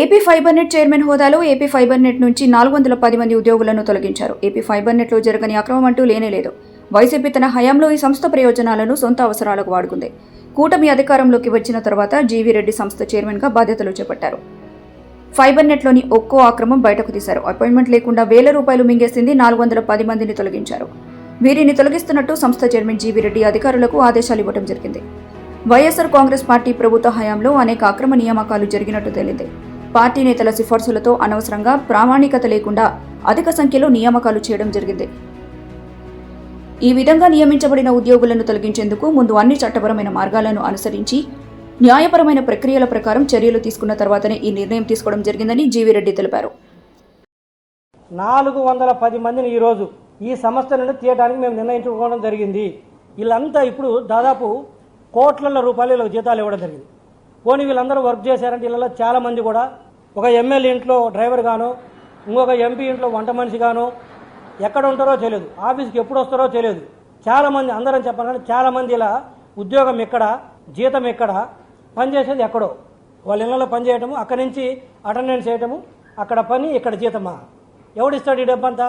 A P fibre net chairman హోదాలో AP fibre net నుంచి నాలుగు వందల పది మంది ఉద్యోగులను తొలగించారు. ఏపీ ఫైబర్ నెట్లో జరగని అక్రమం అంటూ లేనేలేదు వైసీపీ తన హయాంలో ఈ సంస్థ ప్రయోజనాలను సొంత అవసరాలకు వాడుకుంది. కూటమి అధికారంలోకి వచ్చిన తర్వాత జీవీ రెడ్డి సంస్థ చైర్మన్గా బాధ్యతలు చేపట్టారు. ఫైబర్ నెట్లోని ఒక్కో ఆక్రమం బయటకు తీశారు. అపాయింట్మెంట్ లేకుండా వేల రూపాయలు మింగేసింది నాలుగు వందల పది మందిని తొలగించారు. వీరిని తొలగిస్తున్నట్టు సంస్థ చైర్మన్ జీవీ రెడ్డి అధికారులకు ఆదేశాలు ఇవ్వడం జరిగింది. వైఎస్ఆర్ కాంగ్రెస్ పార్టీ ప్రభుత్వ హయాంలో అనేక అక్రమ నియామకాలు జరిగినట్టు తేలింది. పార్టీ నేతల సిఫార్సులతో అనవసరంగా ప్రామాణికత లేకుండా అధిక సంఖ్యలో నియామకాలు చేయడం జరిగింది. ఈ విధంగా నియమించబడిన ఉద్యోగులను తొలగించేందుకు ముందు అన్ని చట్టపరమైన మార్గాలను అనుసరించి న్యాయపరమైన ప్రక్రియల ప్రకారం చర్యలు తీసుకున్న తర్వాతనే ఈ నిర్ణయం తీసుకోవడం జరిగిందని జీవిరెడ్డి తెలిపారు. నాలుగు వందల పది మందిని ఈరోజు ఈ సంస్థ నుండి తీయడానికి మేము నిర్ణయించుకోవడం జరిగింది. వీళ్ళంతా ఇప్పుడు దాదాపు కోట్ల రూపాయలు జీతాలు ఇవ్వడం జరిగింది. పోనీ వీళ్ళందరూ వర్క్ చేశారంటే వీళ్ళలో చాలా మంది కూడా ఒక ఎమ్మెల్యే ఇంట్లో డ్రైవర్ గాను ఇంకొక ఎంపీ ఇంట్లో వంట మనిషి గాను ఎక్కడ ఉంటారో తెలియదు. ఆఫీస్కి ఎప్పుడు వస్తారో తెలియదు. చాలా మంది అందరం చెప్పాలంటే చాలా మంది ఇలా ఉద్యోగం ఎక్కడ జీతం ఎక్కడ పనిచేసేది ఎక్కడో. వాళ్ళ ఇళ్ళలో పని చేయటము అక్కడి నుంచి అటెండెన్స్ చేయటము అక్కడ పని ఇక్కడ జీతమా? ఎవడిస్తాడు ఈ డబ్బంతా?